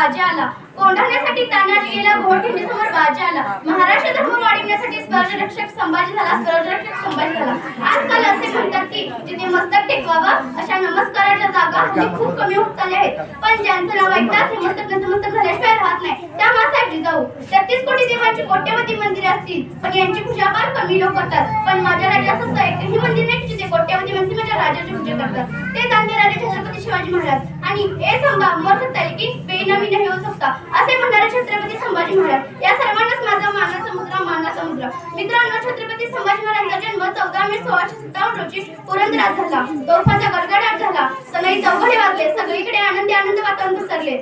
बाजी आला. कोंढाण्यासाठी तानात गेला घोड खिंडीसमोर बाजी आला. महाराष्ट्र धर्म वाढविण्यासाठी स्पर्शरक्षक संभाजी झाला स्पर्शरक्षक संभाजी झाला. आजकाल असे म्हणतात की जिथे मस्तक टेकवावं अशा नमस्काराच्या जागा हल्ली खूप कमी होत चालल्या आहेत. पण ज्यांचं नाव ऐकतात हे मस्तक नतमस्तक झाल्याशिवाय राहत नाही. त्या मासाहेब जिजाऊ छत्तीस कोटी देवांची कोट्यवधी मंदिरे असतील पण यांची पूजा फार कमी लोक करतात. पण माझ्या राज्यात असं एकही मंदिर नाही की जिथे कोट्यवधी माणसे माझ्या राजाची पूजा करतात ते जाणते राजे छत्रपती शिवाजी महाराज आणि हे संभा मर सकता लेकिन बेनमी नाही होऊ शकता असे म्हणणारे छत्रपती संभाजी महाराज. या सर्वांनाच माझा मानाचा समुद्र मानाचा समुद्र. मित्रांनो छत्रपती संभाजी महाराजांचा जन्म चौदा मे सोळाशे सत्तावन्न रोजी पुरंदरात झाला. तोफाचा गडगडाट झाला. सनई चौघडे वाजले. सगळीकडे आनंदी आनंद वातावरण पसरले.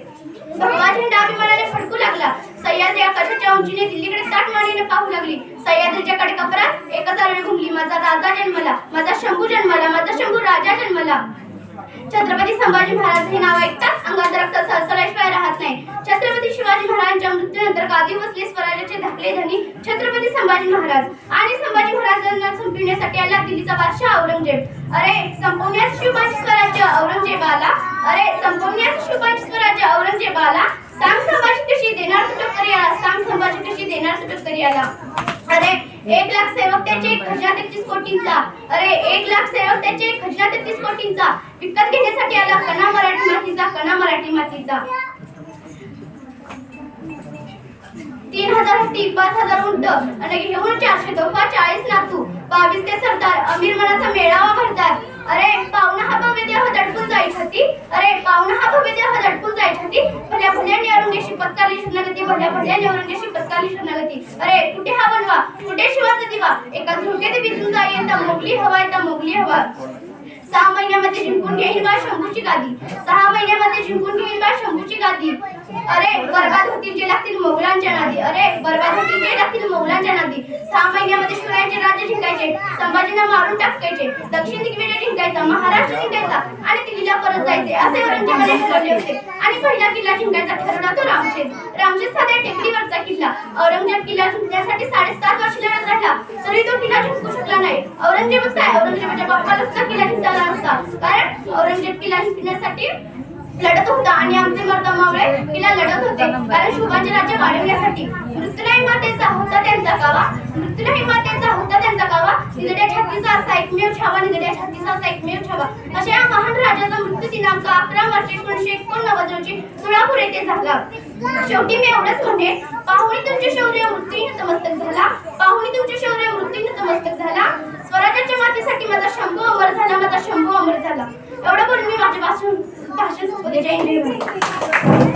भगवा झेंडा अभिमानाने फडकू लागला. सह्याद्री आकाशाच्या उंचीने दिल्लीकडे ताट मानेने पाहू लागली. सह्याद्रीच्या कडे कपरात एकच आरवी घुमली. माझा राजा जन्मला. माझा शंभू जन्मला. माझा शंभू राजा जन्मला. छत्रपती संभाजी महाराज हे नाव ऐकताच अंगात रक्त सळसळल्याशिवाय राहत नाही. छत्रपती शिवाजी महाराजांच्या मृत्यूनंतर गादी बसले स्वराज्याचे धाकले धनी छत्रपती संभाजी महाराज. आणि संभाजी महाराजांना संपविण्यासाठी आला दिल्लीचा बादशाह औरंगजेब. अरे संपवण्यास शिवबाजी स्वराज्य औरंगजेबाला? अरे संपवण्यास शिवबाजी स्वराज्य औरंगजेबाला? सांग संभाजी कशी देणार तुटक टक्कर आला सांग संभाजी कशी देणार तुटक टक्कर आला अरे एक लाख सेवक त्याचे एक खजिना तेहतीस कोटींचा. अरे एक लाख सेवक त्याचे एक खजिना तेहतीस कोटींचा. विकत घेण्यासाठी आला कणा मराठी मातीचा कणा मराठी मातीचा. तीन हजार हत्ती पाच हजार उंट. आणि घेऊन चारशे तोफा चाळीस नातू बावीस ते सरदार अमीर मनाचा मेळावा भरतात. अरे पाहुणा हा भव्य देह दडपून जायच होती. अरे पाहुणा हा भव्य देह दडपून जायच होती. भल्या भल्या निवडून घेशी पत्कारली शरणागती भल्या भल्या निवडून घेशी पत्कारली शरणागती अरे कुठे हा बनवा? कुठे शिवाचा दिवा? एका झोक्यात भिजून जाई आता मोगली हवा आता मोगली हवा. सहा महिन्यामध्ये जिंकून घेईन बा शंभूची गादी. सहा महिन्यामध्ये जिंकून घेईन बा शंभूची गादी. अरे बर्बाद होतील जे लागतील मोगलांच्या नादी. अरे बर्बाद होतील जे लागतील मोगलांच्या नादी. सहा महिन्यामध्ये शिवरायांचे राज्य जिंकायचे संभाजीना मारून टाकायचे दक्षिण दिग्विजय जिंकायचा महाराष्ट्र जिंकायचा. आणि परत जायचे. असे औरंगजेबाने ठरवले होते. आणि पहिला किल्ला जिंकायचा ठरवला तो रामशेज रामशेज साध्या टेकडीवरचा किल्ला. औरंगजेब किल्ला जिंकण्यासाठी साडेसात वर्ष लढत राहिला. तरी तो किल्ला जिंकू शकला नाही. औरंगजेबच काय? औरंगजेबाच्या बाप्पालाच सुद्धा किल्ला जिंकला नसता कारण औरंगजेब किल्ला जिंकण्यासाठी लढत होता आणि आमचे मर्दमावळे तिला लढत होते. कारण शिवाजी राज्य वाढवण्यासाठी मृत्यूलाही मातेचा होता त्यांचा कावा मृत्यूलाही मातेचा होता त्यांचा कावा निगड्या छातीचा असा एकमेव छावा निगड्या छातीचा असा एकमेव छावा. अशा या महान राजाचा मृत्यू दिनांक अकरा मार्च एकोणीशे एकोणनव्वद रोजी सोलापूर येथे झाला. शेवटी मी एवढंच म्हणे पाहुणी तुमचे शौर्य मृत्यू नतमस्तक झाला. पाहुणी तुमचे शौर्य मृत्यू नतमस्तक झाला. स्वराज्याच्या मातेसाठी माझा शंभू अमर झाला माझा शंभू अमर झाला. एवढं बोलून मी माझे भाषण भाषण संपवते